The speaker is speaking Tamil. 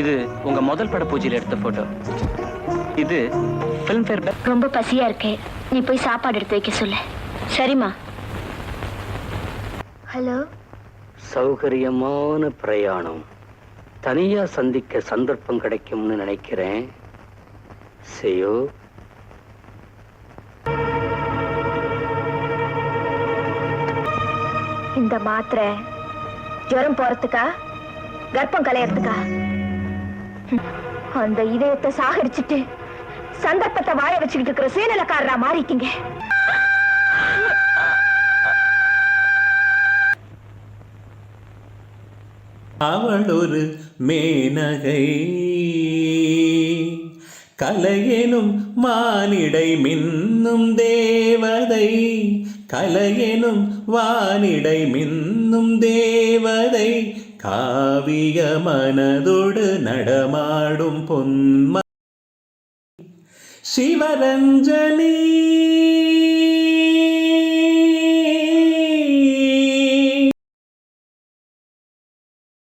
இது உங்க முதல் பட பூஜையில எடுத்த போட்டோ இது ஃபிலிம்ஃபேர் ரொம்ப பசியா இருக்கே. நீ போய் சாப்பாடு எடுத்து வைக்க சொல்லு. சரிம்மா. ஹலோ? சௌகரியமான பிரயாணம். தனியா சந்திக்க சந்தர்ப்பம் கிடைக்கும்னு நினைக்கிறேன். செய்யோ இந்த மாத்திரை ஜுரம் போறதுக்கா? கர்ப்பம் கலையறதுக்கா அந்த இதயத்தை சாகரிச்சுட்டு சந்தர்ப்பத்தை வாய வச்சுக்கிட்டு இருக்கிற சுயநலக்காரரா மாறிட்டீங்க அவள் ஒரு மேனகை கலையெனும் மானிடை மின்னும் தேவதை கலையெனும் வானிடை மின்னும் தேவதை காவிய மனதோடு நடமாடும் பொன்ம சிவரஞ்சனி.